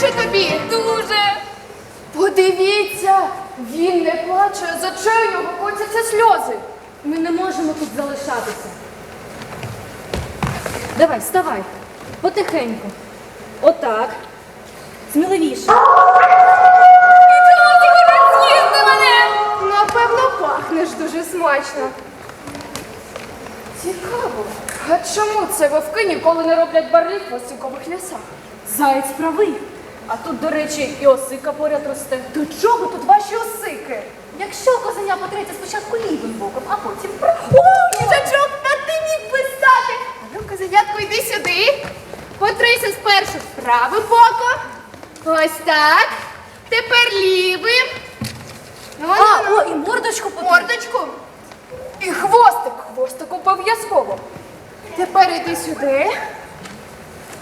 боляче тобі? Дуже. Подивіться, він не плаче, за чого його котяться сльози. Ми не можемо тут залишатися. Давай, вставай. Потихеньку. Отак. Сміливіше. З'їсти мене! Напевно, пахнеш дуже смачно. Цікаво. А чому це вовки ніколи не роблять барві в осінкових лісах? Заєць правий. А тут, до речі, і осика поряд росте. До чого тут ваші осики? Якщо козеня потреться спочатку лівим боком, а потім О, їжачок, та ти міг писати! Ну, козенятко, йди сюди. Потрися спершу правим боком. Ось так. Тепер лівим. Ну, А, ну, о, і мордочку потри. мордочку. І хвостик. Хвостик обов'язково. Тепер іди сюди.